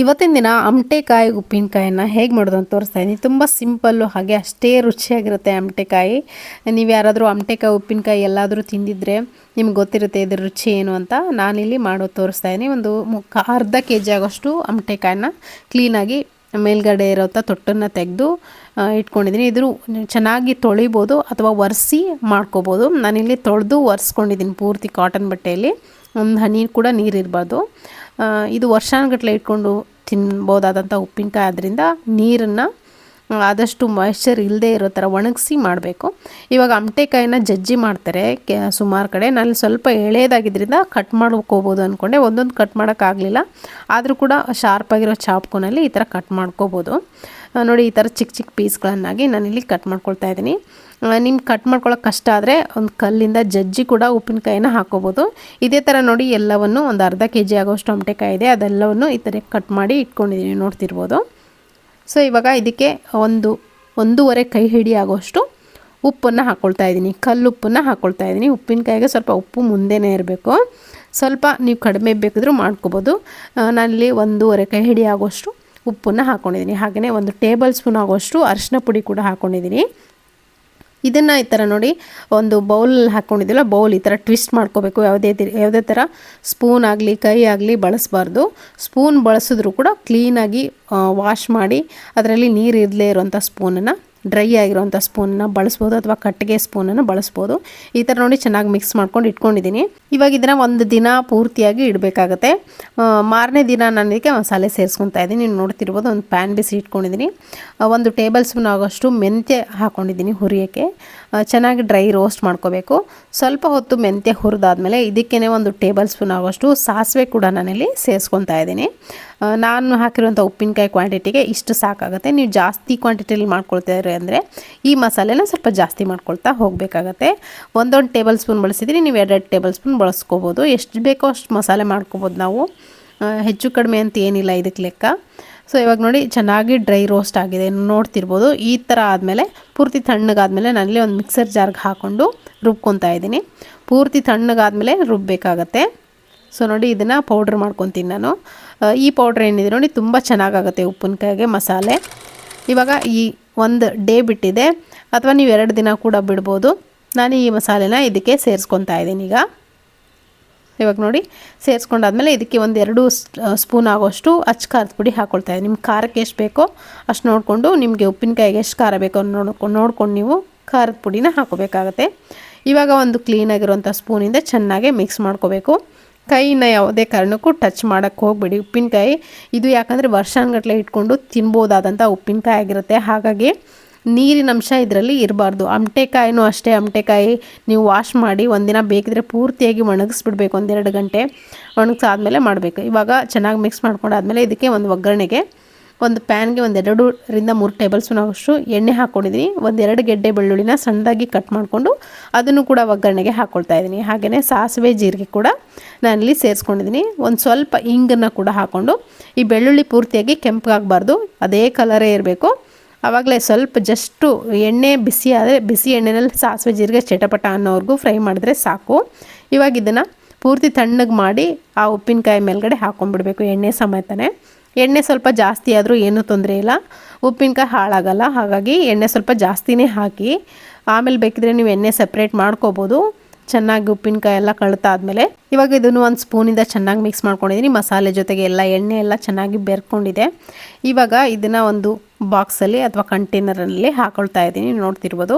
ಇವತ್ತಿನ ದಿನ ಅಮಟೆಕಾಯಿ ಉಪ್ಪಿನಕಾಯಿನ ಹೇಗೆ ಮಾಡೋದು ಅಂತ ತೋರಿಸ್ತಾ ಇದ್ದೀನಿ. ತುಂಬ ಸಿಂಪಲ್ಲು ಹಾಗೆ ಅಷ್ಟೇ ರುಚಿಯಾಗಿರುತ್ತೆ ಅಮಟೆಕಾಯಿ. ನೀವು ಯಾರಾದರೂ ಅಮಟೆಕಾಯಿ ಉಪ್ಪಿನಕಾಯಿ ಎಲ್ಲಾದರೂ ತಿಂದಿದ್ರೆ ನಿಮ್ಗೆ ಗೊತ್ತಿರುತ್ತೆ ಇದ್ರ ರುಚಿ ಏನು ಅಂತ. ನಾನಿಲ್ಲಿ ಮಾಡೋದು ತೋರಿಸ್ತಾ ಇದ್ದೀನಿ. ಒಂದು ಅರ್ಧ ಕೆ ಜಿ ಆಗೋಷ್ಟು ಅಮಟೆಕಾಯಿನ ಕ್ಲೀನಾಗಿ ಮೇಲ್ಗಡೆ ಇರೋಂಥ ತೊಟ್ಟನ್ನು ತೆಗೆದು ಇಟ್ಕೊಂಡಿದ್ದೀನಿ. ಇದ್ರ ಚೆನ್ನಾಗಿ ತೊಳಿಬೋದು ಅಥವಾ ಒರೆಸಿ ಮಾಡ್ಕೋಬೋದು. ನಾನಿಲ್ಲಿ ತೊಳೆದು ಒರೆಸ್ಕೊಂಡಿದ್ದೀನಿ ಪೂರ್ತಿ ಕಾಟನ್ ಬಟ್ಟೆಯಲ್ಲಿ. ಒಂದು ಹನಿ ಕೂಡ ನೀರಿರಬಾರ್ದು. ಇದು ವರ್ಷಾನುಗಟ್ಟಲೆ ಇಟ್ಕೊಂಡು ತಿನ್ಬೋದಾದಂಥ ಉಪ್ಪಿನಕಾಯಿ ಆದ್ದರಿಂದ ನೀರನ್ನು ಆದಷ್ಟು ಮಾಯ್ಶ್ಚರ್ ಇಲ್ಲದೆ ಇರೋ ಥರ ಒಣಗಿಸಿ ಮಾಡಬೇಕು. ಇವಾಗ ಅಮಟೆಕಾಯಿನ ಜಜ್ಜಿ ಮಾಡ್ತಾರೆ ಕೆ, ಸುಮಾರು ಕಡೆ. ನಾನು ಸ್ವಲ್ಪ ಎಳೆಯದಾಗಿದ್ದರಿಂದ ಕಟ್ ಮಾಡ್ಕೋಬೋದು ಅಂದ್ಕೊಂಡೆ ಒಂದೊಂದು ಕಟ್ ಮಾಡೋಕ್ಕಾಗಲಿಲ್ಲ ಆದರೂ ಕೂಡ ಶಾರ್ಪಾಗಿರೋ ಚಾಪ್ಕೋನಲ್ಲಿ ಈ ಥರ ಕಟ್ ಮಾಡ್ಕೋಬೋದು. ನೋಡಿ ಈ ಥರ ಚಿಕ್ಕ ಚಿಕ್ಕ ಪೀಸ್ಗಳನ್ನಾಗಿ ನಾನಿಲ್ಲಿ ಕಟ್ ಮಾಡ್ಕೊಳ್ತಾ ಇದ್ದೀನಿ. ನಿಮ್ಗೆ ಕಟ್ ಮಾಡ್ಕೊಳ್ಳೋಕೆ ಕಷ್ಟ ಆದರೆ ಒಂದು ಕಲ್ಲಿಂದ ಜಜ್ಜಿ ಕೂಡ ಉಪ್ಪಿನಕಾಯಿನ ಹಾಕೋಬೋದು. ಇದೇ ಥರ ನೋಡಿ ಎಲ್ಲವನ್ನು ಒಂದು ಅರ್ಧ ಕೆ ಜಿ ಆಗೋಷ್ಟು ಅಮಟೆಕಾಯಿ ಇದೆ, ಅದೆಲ್ಲವನ್ನು ಈ ಥರ ಕಟ್ ಮಾಡಿ ಇಟ್ಕೊಂಡಿದ್ದೀನಿ ನೋಡ್ತಿರ್ಬೋದು. ಸೊ ಇವಾಗ ಇದಕ್ಕೆ ಒಂದು, ಒಂದೂವರೆ ಕೈ ಹಿಡಿ ಆಗೋಷ್ಟು ಉಪ್ಪನ್ನು ಹಾಕ್ಕೊಳ್ತಾ ಇದ್ದೀನಿ ಕಲ್ಲುಪ್ಪನ್ನು ಹಾಕ್ಕೊಳ್ತಾ ಇದ್ದೀನಿ ಉಪ್ಪಿನಕಾಯಿಗೆ ಸ್ವಲ್ಪ ಉಪ್ಪು ಮುಂದೆನೇ ಇರಬೇಕು. ಸ್ವಲ್ಪ ನೀವು ಕಡಿಮೆ ಬೇಕಿದ್ರೂ ಮಾಡ್ಕೋಬೋದು. ನಾನಲ್ಲಿ ಒಂದೂವರೆ ಕೈ ಹಿಡಿ ಆಗೋಷ್ಟು ಉಪ್ಪನ್ನು ಹಾಕ್ಕೊಂಡಿದ್ದೀನಿ ಹಾಗೆಯೇ ಒಂದು ಟೇಬಲ್ ಸ್ಪೂನ್ ಆಗೋಷ್ಟು ಅರಿಶಿನ ಪುಡಿ ಕೂಡ ಹಾಕ್ಕೊಂಡಿದ್ದೀನಿ ಇದನ್ನು ಈ ಥರ ನೋಡಿ ಒಂದು ಬೌಲ್ ಹಾಕ್ಕೊಂಡಿದ್ದಿಲ್ಲ ಬೌಲ್ ಈ ಥರ ಟ್ವಿಸ್ಟ್ ಮಾಡ್ಕೋಬೇಕು. ಯಾವುದೇ ಯಾವುದೇ ಥರ ಸ್ಪೂನ್ ಆಗಲಿ, ಕೈ ಆಗಲಿ ಬಳಸಬಾರ್ದು. ಸ್ಪೂನ್ ಬಳಸಿದ್ರು ಕೂಡ ಕ್ಲೀನಾಗಿ ವಾಶ್ ಮಾಡಿ, ಅದರಲ್ಲಿ ನೀರು ಇರಲೇ ಇರೋಂಥ ಸ್ಪೂನನ್ನು ಡ್ರೈ ಆಗಿರೋಂಥ ಸ್ಪೂನನ್ನ ಬಳಸ್ಬೋದು ಅಥವಾ ಕಟ್ಟಿಗೆ ಸ್ಪೂನನ್ನು ಬಳಸ್ಬೋದು. ಈ ಥರ ನೋಡಿ ಚೆನ್ನಾಗಿ ಮಿಕ್ಸ್ ಮಾಡ್ಕೊಂಡು ಇಟ್ಕೊಂಡಿದ್ದೀನಿ. ಇವಾಗ ಇದನ್ನು ಒಂದು ದಿನ ಪೂರ್ತಿಯಾಗಿ ಇಡಬೇಕಾಗತ್ತೆ. ಮಾರನೇ ದಿನ ನಾನು ಇದಕ್ಕೆ ಮಸಾಲೆ ಸೇರಿಸ್ಕೊತಾ ಇದ್ದೀನಿ. ನೀವು ನೋಡ್ತಿರ್ಬೋದು ಒಂದು ಪ್ಯಾನ್ ಬಿಸಿ ಇಟ್ಕೊಂಡಿದ್ದೀನಿ. ಒಂದು ಟೇಬಲ್ ಸ್ಪೂನ್ ಆಗೋಷ್ಟು ಮೆಂತ್ಯ ಹಾಕ್ಕೊಂಡಿದ್ದೀನಿ ಹುರಿಯೋಕ್ಕೆ. ಚೆನ್ನಾಗಿ ಡ್ರೈ ರೋಸ್ಟ್ ಮಾಡ್ಕೋಬೇಕು. ಸ್ವಲ್ಪ ಹೊತ್ತು ಮೆಂತ್ಯ ಹುರಿದಾದ್ಮೇಲೆ ಇದಕ್ಕೇ ಒಂದು ಟೇಬಲ್ ಸ್ಪೂನ್ ಆಗೋಷ್ಟು ಸಾಸಿವೆ ಕೂಡ ನಾನಿಲ್ಲಿ ಸೇರಿಸ್ಕೊತಾ ಇದ್ದೀನಿ. ನಾನು ಹಾಕಿರುವಂಥ ಉಪ್ಪಿನಕಾಯಿ ಕ್ವಾಂಟಿಟಿಗೆ ಇಷ್ಟು ಸಾಕಾಗುತ್ತೆ. ನೀವು ಜಾಸ್ತಿ ಕ್ವಾಂಟಿಟಿಯಲ್ಲಿ ಮಾಡ್ಕೊಳ್ತಿದ್ರೆ ಅಂದರೆ ಈ ಮಸಾಲೆನ ಸ್ವಲ್ಪ ಜಾಸ್ತಿ ಮಾಡ್ಕೊಳ್ತಾ ಹೋಗಬೇಕಾಗತ್ತೆ. ಒಂದೊಂದು ಟೇಬಲ್ ಸ್ಪೂನ್ ಬಳಸಿದ್ರೆ ನೀವು ಎರಡೆರಡು ಟೇಬಲ್ ಸ್ಪೂನ್ ಬಳಸ್ಕೋಬೋದು. ಎಷ್ಟು ಬೇಕೋ ಅಷ್ಟು ಮಸಾಲೆ ಮಾಡ್ಕೋಬೋದು ನಾವು. ಹೆಚ್ಚು ಕಡಿಮೆ ಅಂತ ಏನಿಲ್ಲ ಇದಕ್ಕೆ ಲೆಕ್ಕ. ಸೊ ಇವಾಗ ನೋಡಿ, ಚೆನ್ನಾಗಿ ಡ್ರೈ ರೋಸ್ಟ್ ಆಗಿದೆ. ನೋಡ್ತಿರ್ಬೋದು. ಈ ಥರ ಆದಮೇಲೆ ಪೂರ್ತಿ ತಣ್ಣಗಾದ್ಮೇಲೆ ನಾನಲ್ಲಿ ಒಂದು ಮಿಕ್ಸರ್ ಜಾರ್ಗೆ ಹಾಕ್ಕೊಂಡು ರುಬ್ಕೊತಾ ಇದ್ದೀನಿ. ಪೂರ್ತಿ ತಣ್ಣಗಾದ್ಮೇಲೆ ರುಬ್ಬಬೇಕಾಗತ್ತೆ ಸೊ ನೋಡಿ, ಇದನ್ನು ಪೌಡ್ರ್ ಮಾಡ್ಕೊತೀನಿ ನಾನು. ಈ ಪೌಡ್ರ್ ಏನಿದೆ ನೋಡಿ, ತುಂಬ ಚೆನ್ನಾಗಾಗುತ್ತೆ ಉಪ್ಪಿನಕಾಯಿಗೆ ಮಸಾಲೆ. ಇವಾಗ ಈ ಒಂದು ಡೇ ಬಿಟ್ಟಿದೆ. ಅಥವಾ ನೀವು ಎರಡು ದಿನ ಕೂಡ ಬಿಡ್ಬೋದು. ನಾನು ಈ ಮಸಾಲೆನ ಇದಕ್ಕೆ ಸೇರಿಸ್ಕೊತಾ ಇದ್ದೀನಿ ಈಗ. ಇವಾಗ ನೋಡಿ, ಸೇರಿಸ್ಕೊಂಡಾದ್ಮೇಲೆ ಇದಕ್ಕೆ ಒಂದು ಎರಡು ಸ್ಪೂನ್ ಆಗೋಷ್ಟು ಅಚ್ಚು ಖಾರದ ಪುಡಿ ಹಾಕ್ಕೊಳ್ತಾ ಇದ್ದೀನಿ. ನಿಮ್ಮ ಖಾರಕ್ಕೆ ಎಷ್ಟು ಬೇಕೋ ಅಷ್ಟು ನೋಡಿಕೊಂಡು ನಿಮಗೆ ಉಪ್ಪಿನಕಾಯಿಗೆ ಎಷ್ಟು ಖಾರ ಬೇಕೋ ನೋಡ್ಕೊಂಡು ನೋಡ್ಕೊಂಡು ನೀವು ಖಾರದ ಪುಡಿನ ಹಾಕೋಬೇಕಾಗತ್ತೆ. ಇವಾಗ ಒಂದು ಕ್ಲೀನಾಗಿರುವಂಥ ಸ್ಪೂನಿಂದ ಚೆನ್ನಾಗಿ ಮಿಕ್ಸ್ ಮಾಡ್ಕೋಬೇಕು. ಕೈನ ಯಾವುದೇ ಕಾರಣಕ್ಕೂ ಟಚ್ ಮಾಡೋಕ್ಕೆ ಹೋಗಬೇಡಿ. ಉಪ್ಪಿನಕಾಯಿ, ಇದು ಯಾಕಂದರೆ ವರ್ಷಾನುಗಟ್ಟಲೆ ಇಟ್ಕೊಂಡು ತಿನ್ಬೋದಾದಂಥ ಉಪ್ಪಿನಕಾಯಿ ಆಗಿರುತ್ತೆ. ಹಾಗಾಗಿ ನೀರಿನ ಅಂಶ ಇದರಲ್ಲಿ ಇರಬಾರ್ದು. ಅಮಟೆಕಾಯಿನೂ ಅಷ್ಟೇ, ಅಮಟೆಕಾಯಿ ನೀವು ವಾಶ್ ಮಾಡಿ ಒಂದಿನ ಬೇಕಿದ್ರೆ ಪೂರ್ತಿಯಾಗಿ ಒಣಗಿಸ್ಬಿಡ್ಬೇಕು, ಒಂದೆರಡು ಗಂಟೆ ಒಣಗಿಸಾದ್ಮೇಲೆ ಮಾಡಬೇಕು. ಇವಾಗ ಚೆನ್ನಾಗಿ ಮಿಕ್ಸ್ ಮಾಡ್ಕೊಂಡಾದ್ಮೇಲೆ ಇದಕ್ಕೆ ಒಂದು ಒಗ್ಗರಣೆಗೆ ಒಂದು ಪ್ಯಾನ್ಗೆ ಒಂದು ಎರಡರಿಂದ ಮೂರು ಟೇಬಲ್ ಸ್ಪೂನ್ ಅಷ್ಟು ಎಣ್ಣೆ ಹಾಕ್ಕೊಂಡಿದ್ದೀನಿ ಒಂದೆರಡು ಗೆಡ್ಡೆ ಬೆಳ್ಳುಳ್ಳಿನ ಸಣ್ಣದಾಗಿ ಕಟ್ ಮಾಡಿಕೊಂಡು ಅದನ್ನು ಕೂಡ ಒಗ್ಗರಣೆಗೆ ಹಾಕ್ಕೊಳ್ತಾ ಇದ್ದೀನಿ. ಹಾಗೆಯೇ ಸಾಸಿವೆ ಜೀರಿಗೆ ಕೂಡ ನಾನಿಲ್ಲಿ ಸೇರಿಸ್ಕೊಂಡಿದ್ದೀನಿ. ಒಂದು ಸ್ವಲ್ಪ ಇಂಗನ್ನು ಕೂಡ ಹಾಕ್ಕೊಂಡು ಈ ಬೆಳ್ಳುಳ್ಳಿ ಪೂರ್ತಿಯಾಗಿ ಕೆಂಪಾಗಬಾರ್ದು. ಅದೇ ಕಲರೇ ಇರಬೇಕು. ಆವಾಗಲೇ ಸ್ವಲ್ಪ ಜಸ್ಟು ಎಣ್ಣೆ ಬಿಸಿ ಆದರೆ ಬಿಸಿ ಎಣ್ಣೆನಲ್ಲಿ ಸಾಸಿವೆ ಜೀರಿಗೆ ಚಟಪಟ ಅನ್ನೋವರೆಗೂ ಫ್ರೈ ಮಾಡಿದ್ರೆ ಸಾಕು. ಇವಾಗ ಇದನ್ನು ಪೂರ್ತಿ ತಣ್ಣಗೆ ಮಾಡಿ ಆ ಉಪ್ಪಿನಕಾಯಿ ಮೇಲ್ಗಡೆ ಹಾಕ್ಕೊಂಡ್ಬಿಡ್ಬೇಕು ಎಣ್ಣೆ ಸಮೇತನೇ. ಎಣ್ಣೆ ಸ್ವಲ್ಪ ಜಾಸ್ತಿ ಆದರೂ ಏನೂ ತೊಂದರೆ ಇಲ್ಲ. ಉಪ್ಪಿನಕಾಯಿ ಹಾಳಾಗಲ್ಲ. ಹಾಗಾಗಿ ಎಣ್ಣೆ ಸ್ವಲ್ಪ ಜಾಸ್ತಿನೇ ಹಾಕಿ, ಆಮೇಲೆ ಬೇಕಿದ್ರೆ ನೀವು ಎಣ್ಣೆ ಸಪ್ರೇಟ್ ಮಾಡ್ಕೋಬೋದು. ಚೆನ್ನಾಗಿ ಉಪ್ಪಿನಕಾಯಿ ಎಲ್ಲ ಕಳ್ತಾದ್ಮೇಲೆ. ಇವಾಗ ಇದನ್ನು ಒಂದು ಸ್ಪೂನಿಂದ ಚೆನ್ನಾಗಿ ಮಿಕ್ಸ್ ಮಾಡ್ಕೊಂಡಿದ್ದೀನಿ ಮಸಾಲೆ ಜೊತೆಗೆ ಎಲ್ಲ ಎಣ್ಣೆ ಎಲ್ಲ ಚೆನ್ನಾಗಿ ಬೆರ್ಕೊಂಡಿದೆ. ಇವಾಗ ಇದನ್ನು ಒಂದು ಬಾಕ್ಸಲ್ಲಿ ಅಥವಾ ಕಂಟೈನರಲ್ಲಿ ಹಾಕೊಳ್ತಾ ಇದ್ದೀನಿ. ನೋಡ್ತಿರ್ಬೋದು.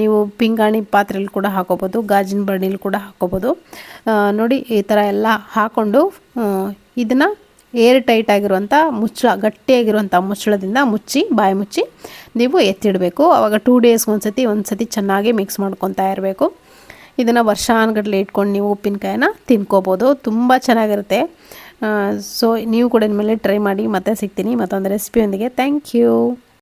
ನೀವು ಪಿಂಗಾಣಿ ಪಾತ್ರೆಯಲ್ಲಿ ಕೂಡ ಹಾಕೋಬೋದು. ಗಾಜಿನ ಬಣ್ಣಲ್ಲಿ ಕೂಡ ಹಾಕೋಬೋದು. ನೋಡಿ ಈ ಥರ ಎಲ್ಲ ಹಾಕ್ಕೊಂಡು ಇದನ್ನು ಏರ್ ಟೈಟ್ ಆಗಿರುವಂಥ ಮುಚ್ಚಳ ಗಟ್ಟಿಯಾಗಿರುವಂಥ ಮುಚ್ಚಳದಿಂದ ಮುಚ್ಚಿ, ಬಾಯಿ ಮುಚ್ಚಿ ನೀವು ಎತ್ತಿಡಬೇಕು. ಆವಾಗ ಟೂ ಡೇಸ್ಗೆ ಒಂದು ಸತಿ ಒಂದು ಸತಿ ಚೆನ್ನಾಗಿ ಮಿಕ್ಸ್ ಮಾಡ್ಕೊತಾ ಇರಬೇಕು. ಇದನ್ನು ವರ್ಷಾನುಗಟ್ಲೆ ಇಟ್ಕೊಂಡು ನೀವು ಉಪ್ಪಿನಕಾಯಿನ ತಿನ್ಕೋಬೋದು. ತುಂಬ ಚೆನ್ನಾಗಿರುತ್ತೆ. ಸೊ ನೀವು ಕೂಡ ಇನ್ಮೇಲೆ ಟ್ರೈ ಮಾಡಿ ಮತ್ತೆ ಸಿಗ್ತೀನಿ. ಮತ್ತೊಂದು ರೆಸಿಪಿಯೊಂದಿಗೆ ಥ್ಯಾಂಕ್ ಯು